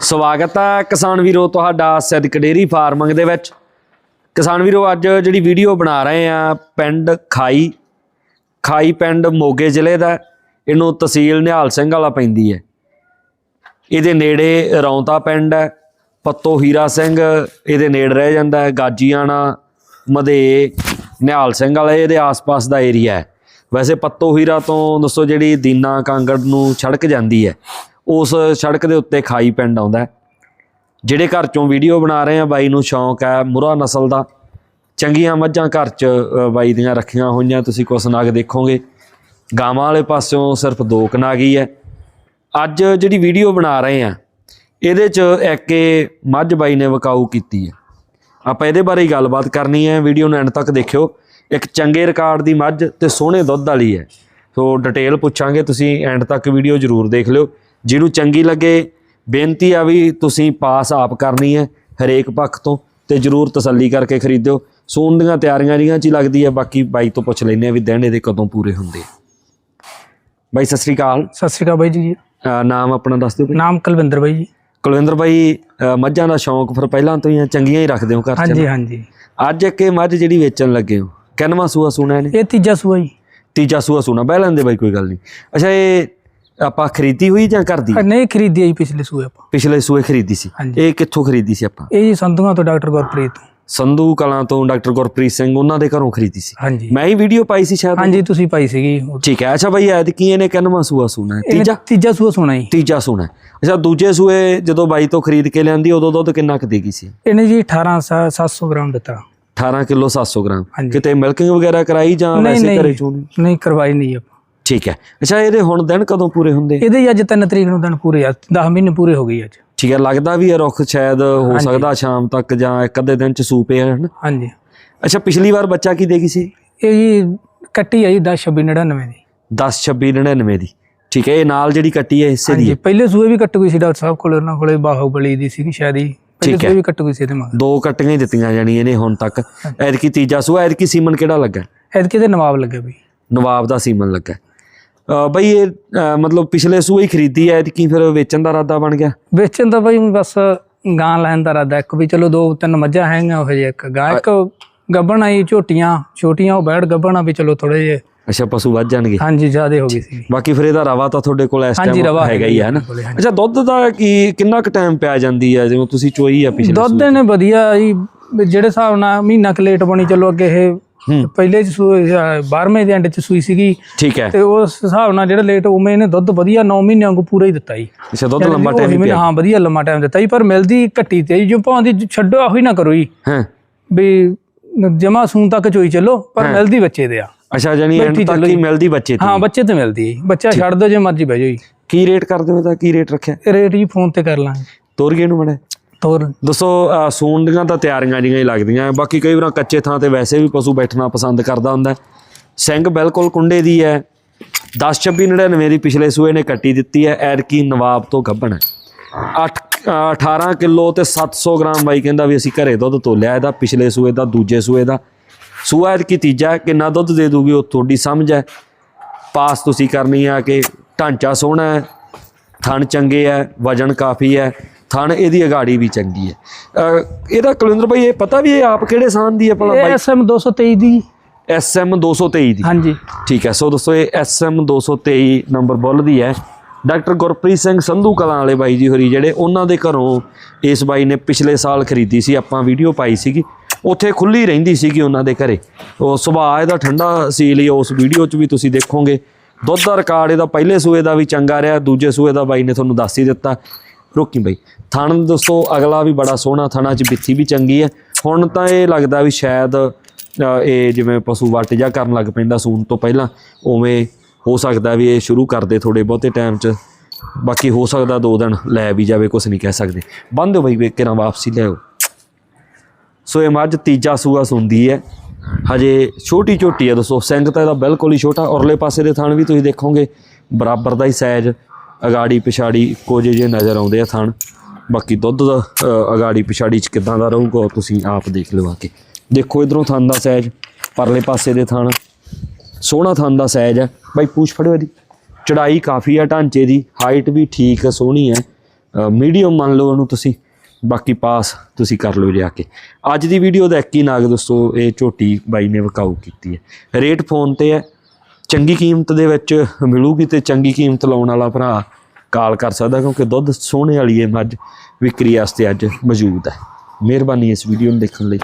ਸਵਾਗਤ ਹੈ ਕਿਸਾਨ ਵੀਰੋ ਤੁਹਾਡਾ ਸਿੱਧਕ ਡੇਰੀ ਫਾਰਮਿੰਗ ਦੇ ਵਿੱਚ। ਕਿਸਾਨ ਵੀਰੋ, ਅੱਜ ਜਿਹੜੀ ਵੀਡੀਓ ਬਣਾ ਰਹੇ ਆ, ਪਿੰਡ ਖਾਈ ਖਾਈ ਪਿੰਡ ਮੋਗੇ ਜ਼ਿਲ੍ਹੇ ਦਾ, ਇਹਨੂੰ ਤਹਿਸੀਲ ਨਿਹਾਲ ਸਿੰਘ ਵਾਲਾ ਪੈਂਦੀ ਹੈ। ਇਹਦੇ ਨੇੜੇ ਰੌਂਤਾ ਪਿੰਡ ਹੈ, ਪੱਤੋ ਹੀਰਾ ਸਿੰਘ, ਇਹਦੇ ਨੇੜੇ ਰਹਿ ਜਾਂਦਾ ਹੈ, ਗਾਜੀਆਣਾ ਮਧੇ ਨਿਹਾਲ ਸਿੰਘ ਵਾਲਾ, ਇਹਦੇ ਆਸ-ਪਾਸ ਦਾ ਏਰੀਆ ਹੈ। ਵੈਸੇ ਪੱਤੋ ਹੀਰਾ ਤੋਂ, ਦੱਸੋ ਜਿਹੜੀ ਦੀਨਾ ਕਾਂਗੜ ਨੂੰ ਛੜਕ ਜਾਂਦੀ ਹੈ ਉਸ ਸੜਕ ਦੇ ਉੱਤੇ ਖਾਈ ਪਿੰਡ ਆਉਂਦਾ ਹੈ। ਜਿਹੜੇ ਘਰ ਚੋਂ ਵੀਡੀਓ ਬਣਾ ਰਹੇ ਆ, ਬਾਈ ਨੂੰ ਸ਼ੌਂਕ ਹੈ ਮੁਰਾ ਨਸਲ ਦਾ। ਚੰਗੀਆਂ ਮੱਝਾਂ ਘਰ 'ਚ ਬਾਈ ਦੀਆਂ ਰੱਖੀਆਂ ਹੋਈਆਂ, ਤੁਸੀਂ ਕੁਛ ਨਾਗ ਦੇਖੋਗੇ। ਗਾਵਾਂ ਵਾਲੇ ਪਾਸਿਓਂ ਸਿਰਫ ਦੋ ਕਨਾਗੀ ਹੈ ਅੱਜ ਜਿਹੜੀ ਵੀਡੀਓ ਬਣਾ ਰਹੇ ਆ, ਇਹਦੇ 'ਚ ਇੱਕ ਮੱਝ ਬਾਈ ਨੇ ਵਕਾਊ ਕੀਤੀ ਹੈ। ਆਪਾਂ ਇਹਦੇ ਬਾਰੇ ਹੀ ਗੱਲਬਾਤ ਕਰਨੀ ਹੈ, ਵੀਡੀਓ ਨੂੰ ਐਂਡ ਤੱਕ ਦੇਖਿਓ। ਇੱਕ ਚੰਗੇ ਰਿਕਾਰਡ ਦੀ ਮੱਝ ਤੇ ਸੋਹਣੇ ਦੁੱਧ ਵਾਲੀ ਹੈ। ਸੋ ਡਿਟੇਲ ਪੁੱਛਾਂਗੇ, ਤੁਸੀਂ ਐਂਡ ਤੱਕ ਵੀਡੀਓ ਜ਼ਰੂਰ ਦੇਖ ਲਿਓ। ਜਿਹਨੂੰ ਚੰਗੀ ਲੱਗੇ ਬੇਨਤੀ ਆ ਵੀ ਤੁਸੀਂ ਪਾਸ ਆਪ ਕਰਨੀ ਹੈ ਹਰੇਕ ਪੱਖ ਤੋਂ ਤੇ ਜ਼ਰੂਰ ਤਸੱਲੀ ਕਰਕੇ ਖਰੀਦਿਓ। ਸੂਣ ਦੀਆਂ ਤਿਆਰੀਆਂ ਜੀਆਂ ਚ ਹੀ ਲੱਗਦੀ ਹੈ ਬਾਕੀ ਬਾਈ ਤੋਂ ਪੁੱਛ ਲੈਂਦੇ ਆ ਵੀ ਦਿਨ ਇਹਦੇ ਕਦੋਂ ਪੂਰੇ ਹੁੰਦੇ ਬਾਈ ਸਤਿ ਸ੍ਰੀ ਅਕਾਲ। ਸਤਿ ਸ਼੍ਰੀ ਅਕਾਲ ਬਾਈ ਜੀ। ਅਹ ਨਾਮ ਆਪਣਾ ਦੱਸ ਦਿਓ ਬਾਈ। ਨਾਮ ਕੁਲਵਿੰਦਰ ਬਾਈ ਜੀ। ਕੁਲਵਿੰਦਰ ਬਾਈ ਅਹ ਮੱਝਾਂ ਦਾ ਸ਼ੌਂਕ ਫਿਰ ਪਹਿਲਾਂ ਤੋਂ ਹੀ ਆ, ਚੰਗੀਆਂ ਹੀ ਰੱਖਦੇ ਹੋ ਘਰ ਚ ਹਾਂਜੀ ਹਾਂਜੀ। ਅੱਜ ਇੱਕ ਇਹ ਮੱਝ ਜਿਹੜੀ ਵੇਚਣ ਲੱਗੇ ਹੋ। ਕਿੰਨਵਾਂ ਸੂਆ ਸੁਣਾ ਇਹਨੇ? ਇਹ ਤੀਜਾ ਸੂਆ ਜੀ। ਤੀਜਾ ਸੂਆ ਸੁਣਾ। ਬਹਿ ਲੈਂਦੇ ਬਾਈ ਕੋਈ ਗੱਲ ਨਹੀਂ। ਅੱਛਾ ਇਹ ਆਪਾਂ ਖਰੀਦੀ ਹੋਈ ਜਾਂ ਕਰਦੀ ਨਹੀਂ ਖਰੀਦੀ ਆ ਜੀ ਪਿਛਲੇ ਸੂਏ ਆਪਾਂ। ਪਿਛਲੇ ਸੂਏ ਖਰੀਦੀ ਸੀ। ਹਾਂਜੀ। ਇਹ ਕਿੱਥੋਂ ਖਰੀਦੀ ਸੀ ਆਪਾਂ? ਇਹ ਜੀ ਸੰਧੂਆਂ ਤੋਂ ਡਾਕਟਰ ਗੁਰਪ੍ਰੀਤ ਤੋਂ। ਸੰਧੂ ਕਲਾਂ ਤੋਂ ਡਾਕਟਰ ਗੁਰਪ੍ਰੀਤ ਸਿੰਘ ਉਹਨਾਂ ਦੇ ਘਰੋਂ ਖਰੀਦੀ ਸੀ। ਹਾਂਜੀ। ਮੈਂ ਹੀ ਵੀਡੀਓ ਪਾਈ ਸੀ ਸ਼ਾਇਦ? ਹਾਂਜੀ ਤੁਸੀਂ ਪਾਈ ਸੀਗੀ। ਉਹ- ਠੀਕ ਹੈ। ਅੱਛਾ ਬਾਈ ਐਦ ਕੀ ਇਹਨੇ ਕਿੰਨਵਾਂ ਸੂਆ ਸੁਣਾ ਹੈ? ਇਹਨੇ ਤੀਜਾ? ਤੀਜਾ ਸੂਆ ਸੁਣਾ ਜੀ। ਤੀਜਾ ਸੁਣਾ ਹੈ। ਅੱਛਾ ਦੂਜੇ ਸੂਏ ਜਦੋਂ ਬਾਈ ਤੋਂ ਖਰੀਦ ਕੇ ਲਿਆਂਦੀ ਉਦੋਂ ਦੁੱਧ ਕਿੰਨਾ ਕੁ ਦੇਗੀ ਸੀ? ਇਹਨੇ ਜੀ 18 ਸਾ- 700 ਗ੍ਰਾਮ ਦਿੱਤਾ। 18 ਕਿਲੋ 700 ਗ੍ਰਾਮ। ਹਾਂਜੀ। ਕਿਤੇ ਮਿਲਕਿੰਗ ਵਗੈਰਾ ਕਰਾਈ ਜਾਂ ਨਹੀਂ ਵੈਸੇ ਨਹੀਂ। ਘਰੇ ਚੋਣੀ ਨਹੀਂ ਕਰਵਾਈ ਨਹੀਂ ਆਪਾਂ। ਠੀਕ ਹੈ। ਅੱਛਾ ਇਹਦੇ ਹੁਣ ਦਿਨ ਕਦੋਂ ਪੂਰੇ ਹੁੰਦੇ? ਇਹਦੇ ਅੱਜ 3 ਤਰੀਕ ਨੂੰ ਦਿਨ ਪੂਰੇ ਆ 10 ਮਹੀਨੇ ਪੂਰੇ ਹੋ ਗਏ ਅੱਜ। ਠੀਕ ਹੈ ਲੱਗਦਾ ਵੀ ਇਹ ਰੁੱਖ ਸ਼ਾਇਦ ਹੋ ਸਕਦਾ ਸ਼ਾਮ ਤੱਕ ਜਾਂ ਇੱਕ ਅੱਧੇ ਦਿਨ ਚ ਸੂਪੇ ਹਨ। ਹਾਂਜੀ। ਅੱਛਾ ਪਿਛਲੀ ਵਾਰ ਬੱਚਾ ਕੀ ਦੇਗੀ ਸੀ? ਇਹ ਜੀ ਕੱਟੀ ਆ ਜੀ 10 26 99 ਦੀ। 10 26 99 ਦੀ। ਠੀਕ ਹੈ ਇਹ ਨਾਲ ਜਿਹੜੀ ਕੱਟੀ ਹੈ ਹਿੱਸੇ ਦੀ ਹਾਂਜੀ ਪਹਿਲੇ ਸੂਏ ਵੀ ਕੱਟ ਗਈ ਸੀ ਡਾਕਟਰ ਸਾਹਿਬ ਕੋਲ ਉਹਨਾਂ ਕੋਲੇ ਬਾਹੂਬਲੀ ਦੀ ਸੀਗੀ ਸ਼ਾਇਦ ਹੀ ਪਹਿਲੇ ਠੀਕ ਹੈ। ਵੀ ਕੱਟ ਗਈ ਸੀ ਇਹਦੇ ਮਗਰ। ਦੋ ਕੱਟੀਆਂ ਹੀ ਦਿੱਤੀਆਂ ਜਾਣੀਆਂ ਨੇ ਹੁਣ ਤੱਕ। ਐਤਕੀ ਤੀਜਾ ਸੂਆ ਐਤਕੀ ਸੀਮਨ ਕਿਹੜਾ ਲੱਗਾ? ਐਤਕੀ ਤੇ ਨਵਾਬ ਲੱਗੇ ਬਈ। ਨਵਾਬ ਦਾ ਸੀਮਨ ਲੱਗਾ। ਬਈ ਇਹ ਮਤਲਬ ਪਿਛਲੇ ਸੂਏ ਹੀ ਖਰੀਦੀ ਐ ਐਤਕੀ ਫਿਰ ਵੇਚਣ ਦਾ ਇਰਾਦਾ ਬਣ ਗਿਆ? ਵੇਚਣ ਦਾ ਬਈ ਬਸ ਗਾਂ ਲੈਣ ਦਾ ਇਰਾਦਾ ਇੱਕ ਵੀ ਚਲੋ ਦੋ ਤਿੰਨ ਮੱਝਾਂ ਹੈਗੀਆਂ ਉਹ ਜਿਹੇ ਇੱਕ ਗਾਂ ਇੱਕ ਗੱਬਣ ਆਈ ਝੋਟੀਆਂ ਛੋਟੀਆਂ ਉਹ ਬੈੜ ਗੱਬਣ ਵੀ ਚਲੋ ਥੋੜੇ ਜਿਹੇ। ਅੱਛਾ ਪਸ਼ੂ ਵੱਧ ਜਾਣਗੇ। ਹਾਂਜੀ ਜ਼ਿਆਦੇ ਹੋ ਗਈ ਸੀ ਬਾਕੀ ਫਿਰ ਇਹਦਾ ਰਵਾ ਤਾਂ ਤੁਹਾਡੇ ਕੋਲ ਇਸ ਟਾਈਮ ਹੈਗਾ ਹੀ ਹੈ ਨਾ ਅੱਛਾ ਦੁੱਧ ਦਾ ਕੀ ਕਿੰਨਾ ਕੁ ਟਾਈਮ ਪਿਆ ਜਾਂਦੀ ਹੈ ਜਿਵੇਂ ਤੁਸੀਂ ਚੋਈ ਆ ਪਿਛਲੇ ਦੁੱਧ ਨੇ ਵਧੀਆ ਜੀ ਜਿਹੜੇ ਹਿਸਾਬ ਨਾਲ ਮਹੀਨਾ ਕੁ ਲੇਟ ਬਣੀ ਚਲੋ ਅੱਗੇ ਇਹ। ਪਹਿਲੇ ਚ ਸੂਈ 12ਵੇਂ ਦੇ ਐਂਡ ਚ ਸੂਈ ਸੀਗੀ। ਠੀਕ ਹੈ। ਤੇ ਉਸ ਹਿਸਾਬ ਨਾਲ ਜਿਹੜਾ ਲੇਟ ਉਵੇਂ ਇਹਨੇ ਦੁੱਧ ਵਧੀਆ 9 ਮਹੀਨਿਆਂ ਵਾਂਗੂ ਪੂਰਾ ਹੀ ਦਿੱਤਾ ਜੀ। ਅੱਛਾ ਦੁੱਧ ਲੰਬਾ ਟਾਈਮ ਪਿਆ। ਹਾਂ ਵਧੀਆ ਲੰਮਾ ਟਾਈਮ ਦਿੱਤਾ ਜੀ ਪਰ ਮਿਲਦੀ ਘੱਟੀ ਤੇ ਜੀ, ਭਾਂਦੀ ਛੱਡੋ ਆਹੀ ਨਾ ਕਰੋ ਜੀ। ਹਾਂ। ਵੀ ਜਮਾ ਸੂਨ ਤੱਕ ਚੋਈ ਚੱਲੋ ਪਰ ਮਿਲਦੀ ਬੱਚੇ ਦੇ ਆ। ਅੱਛਾ ਜਾਨੀ ਐਂਡ ਤੱਕ ਹੀ। ਮਿਲਦੀ ਬੱਚੇ ਤੇ। ਹਾਂ ਬੱਚੇ ਤੇ ਮਿਲਦੀ ਹੈ ਬੱਚਾ ਛੱਡ ਦੋ ਜੇ ਮਰਜ਼ੀ ਬਹਿ ਜਾਓ ਜੀ। ਕੀ ਰੇਟ ਕਰਦੇ ਹੋ ਤਾਂ ਕੀ ਰੇਟ ਰੱਖਿਆ? ਰੇਟ ਜੀ ਫੋਨ ਤੇ ਕਰ ਲਾਂਗੇ। ਤੋਰੀਏ ਨੂੰ ਮੜਾ। ਹੋਰ? ਦੱਸੋ ਸੂਣ ਦੀਆਂ ਤਾਂ ਤਿਆਰੀਆਂ ਜੀਆਂ ਹੀ ਲੱਗਦੀਆਂ। ਬਾਕੀ ਕਈ ਵਾਰ ਕੱਚੇ ਥਾਂ ਤੇ ਵੈਸੇ ਵੀ ਪਸ਼ੂ ਬੈਠਣਾ ਪਸੰਦ ਕਰਦਾ ਹੁੰਦਾ। ਸਿੰਘ ਬਿਲਕੁਲ ਕੁੰਡੇ ਦੀ ਹੈ। 10 26 99 ਦੀ ਪਿਛਲੇ ਸੂਏ ਨੇ ਕੱਟੀ ਦਿੱਤੀ ਹੈ। ਐਰਕੀ ਨਵਾਬ ਤੋਂ ਗੱਭਣ ਹੈ। 8 18 ਕਿਲੋ ਤੇ 700 ਗ੍ਰਾਮ ਬਾਈ ਕਹਿੰਦਾ ਵੀ ਅਸੀਂ ਘਰੇ ਦੁੱਧ ਤੋਲਿਆ ਇਹਦਾ ਪਿਛਲੇ ਸੂਏ ਦਾ ਦੂਜੇ ਸੂਏ ਦਾ। ਸੂਆ ਐਰਕੀ ਤੀਜਾ ਹੈ, ਕਿੰਨਾ ਦੁੱਧ ਦੇ ਦੂਗੀ ਉਹ ਤੁਹਾਡੀ ਸਮਝ ਹੈ। ਪਾਸ ਤੁਸੀਂ ਕਰਨੀ ਆ ਕਿ ਢਾਂਚਾ ਸੋਹਣਾ ਹੈ। ਥਣ ਚੰਗੇ ਹੈ। ਵਜਨ ਕਾਫੀ ਹੈ। ਥਣ ਇਹਦੀ ਅਗਾੜੀ ਵੀ ਚੰਗੀ ਹੈ। ਇਹਦਾ ਕੁਲਿੰਦਰ ਭਾਈ ਇਹ ਪਤਾ ਵੀ ਇਹ ਆਪ ਕਿਹੜੇ ਸਾਨ ਦੀ ਹੈ ਭਲਾ ਬਾਈ? ਐਸਐਮ 223 ਦੀ। ਐਸਐਮ 223 ਦੀ। ਹਾਂਜੀ। ਠੀਕ ਹੈ ਸੋ ਦੋਸਤੋ ਇਹ ਐਸਐਮ 223 ਨੰਬਰ ਬੁੱਲ ਦੀ ਹੈ। ਡਾਕਟਰ ਗੁਰਪ੍ਰੀਤ ਸਿੰਘ ਸੰਧੂ ਕਲਾਂ ਵਾਲੇ ਬਾਈ ਜੀ ਹੋਰੀ ਜਿਹੜੇ ਉਹਨਾਂ ਦੇ ਘਰੋਂ ਇਸ ਬਾਈ ਨੇ ਪਿਛਲੇ ਸਾਲ ਖਰੀਦੀ ਸੀ ਆਪਾਂ ਵੀਡੀਓ ਪਾਈ ਸੀਗੀ। ਉੱਥੇ ਖੁੱਲੀ ਰਹਿੰਦੀ ਸੀਗੀ ਉਹਨਾਂ ਦੇ ਘਰੇ। ਉਹ ਸੁਭਾਅ ਇਹਦਾ ਠੰਡਾ ਸੀ ਲਈ ਉਸ ਵੀਡੀਓ 'ਚ ਵੀ ਤੁਸੀਂ ਦੇਖੋਗੇ। ਦੁੱਧ ਦਾ ਰਿਕਾਰਡ ਇਹਦਾ ਪਹਿਲੇ ਸੂਏ ਦਾ ਵੀ ਚੰਗਾ ਰਿਹਾ ਦੂਜੇ ਸੂਏ ਦਾ ਬਾਈ ਨੇ ਤੁਹਾਨੂੰ ਦੱਸ ਹੀ ਦਿੱਤਾ। ਰੋਕੀ ਬਾਈ। ਥਣ ਦੋਸਤੋ ਅਗਲਾ ਵੀ ਬੜਾ ਸੋਹਣਾ ਥਣਾ 'ਚ ਬਿੱਥੀ ਵੀ ਚੰਗੀ ਹੈ ਹੁਣ ਤਾਂ ਇਹ ਲੱਗਦਾ ਵੀ ਸ਼ਾਇਦ ਇਹ ਜਿਵੇਂ ਪਸ਼ੂ ਵੱਟ ਜਾ ਕਰਨ ਲੱਗ ਪੈਂਦਾ ਸੂਣ ਤੋਂ ਪਹਿਲਾਂ, ਉਵੇਂ ਹੋ ਸਕਦਾ ਵੀ ਇਹ ਸ਼ੁਰੂ ਕਰਦੇ ਥੋੜੇ ਬਹੁਤੇ ਟਾਈਮ 'ਚ। ਬਾਕੀ ਹੋ ਸਕਦਾ ਦੋ ਦਿਨ ਲੈ ਵੀ ਜਾਵੇ ਕੁਝ ਨਹੀਂ ਕਹਿ ਸਕਦੇ। ਬੰਦ ਹੋ ਬਈ, ਵੇਖ ਕੇ ਨਾ ਵਾਪਸੀ ਲਿਆਓ। ਸੋ ਇਹ ਮੱਝ ਤੀਜਾ ਸੂਆ ਸੁੰਦੀ ਹੈ ਹਜੇ ਛੋਟੀ ਛੋਟੀ ਹੈ ਦੋਸਤੋ ਸਿੰਘ ਤਾਂ ਇਹਦਾ ਬਿਲਕੁਲ ਹੀ ਛੋਟਾ ਔਰਲੇ ਪਾਸੇ ਦੇ ਥਣ ਵੀ ਤੁਸੀਂ ਦੇਖੋਗੇ, ਬਰਾਬਰ ਦਾ ਹੀ ਸਾਈਜ਼ ਅਗਾੜੀ ਪਿਛਾੜੀ ਇੱਕੋ ਜਿਹੇ ਜਿਹੇ ਨਜ਼ਰ ਆਉਂਦੇ ਆ ਥਣ। ਬਾਕੀ ਦੁੱਧ ਦਾ ਅਗਾੜੀ ਪਿਛਾੜੀ ਚ ਕਿਦਾਂ ਦਾ ਰਹੂਗਾ, ਉਹ ਤੁਸੀਂ ਆਪ ਦੇਖ ਲਓ ਆ ਕੇ। ਦੇਖੋ ਇਧਰੋਂ ਥਣ ਦਾ ਸਾਈਜ਼ ਪਰਲੇ ਪਾਸੇ ਦੇ ਥਣ। ਸੋਹਣਾ ਥਣ ਦਾ ਸਾਈਜ਼ ਹੈ ਬਾਈ, ਪੂਛ ਫੜਿਓ ਇਹਦੀ। ਚੜਾਈ ਕਾਫੀ ਆ ਢਾਂਚੇ ਦੀ ਹਾਈਟ ਵੀ ਠੀਕ ਹੈ ਸੋਹਣੀ ਹੈ ਮੀਡੀਅਮ ਮੰਨ ਲਓ ਉਹਨੂੰ ਤੁਸੀਂ। ਬਾਕੀ ਪਾਸ ਤੁਸੀਂ ਕਰ ਲਓ ਜਾ ਕੇ। ਅੱਜ ਦੀ ਵੀਡੀਓ ਦਾ ਇੱਕ ਹੀ ਨਾਗ ਦੋਸਤੋ, ਇਹ ਝੋਟੀ ਬਾਈ ਨੇ ਵਿਕਾਊ ਕੀਤੀ ਹੈ ਰੇਟ ਫੋਨ ਤੇ ਹੈ ਚੰਗੀ ਕੀਮਤ ਦੇ ਵਿੱਚ ਮਿਲੂਗੀ ਤੇ ਚੰਗੀ ਕੀਮਤ ਲਾਉਣ ਵਾਲਾ ਭਰਾ ਕਾਲ ਕਰ ਸਕਦਾ ਕਿਉਂਕਿ ਦੁੱਧ ਸੋਹਣੇ ਵਾਲੀ ਇਹ ਮੱਝ ਵਿਕਰੀ ਵਾਸਤੇ ਅੱਜ ਮੌਜੂਦ ਹੈ। ਮਿਹਰਬਾਨੀ ਇਸ ਵੀਡੀਓ ਨੂੰ ਦੇਖਣ ਲਈ।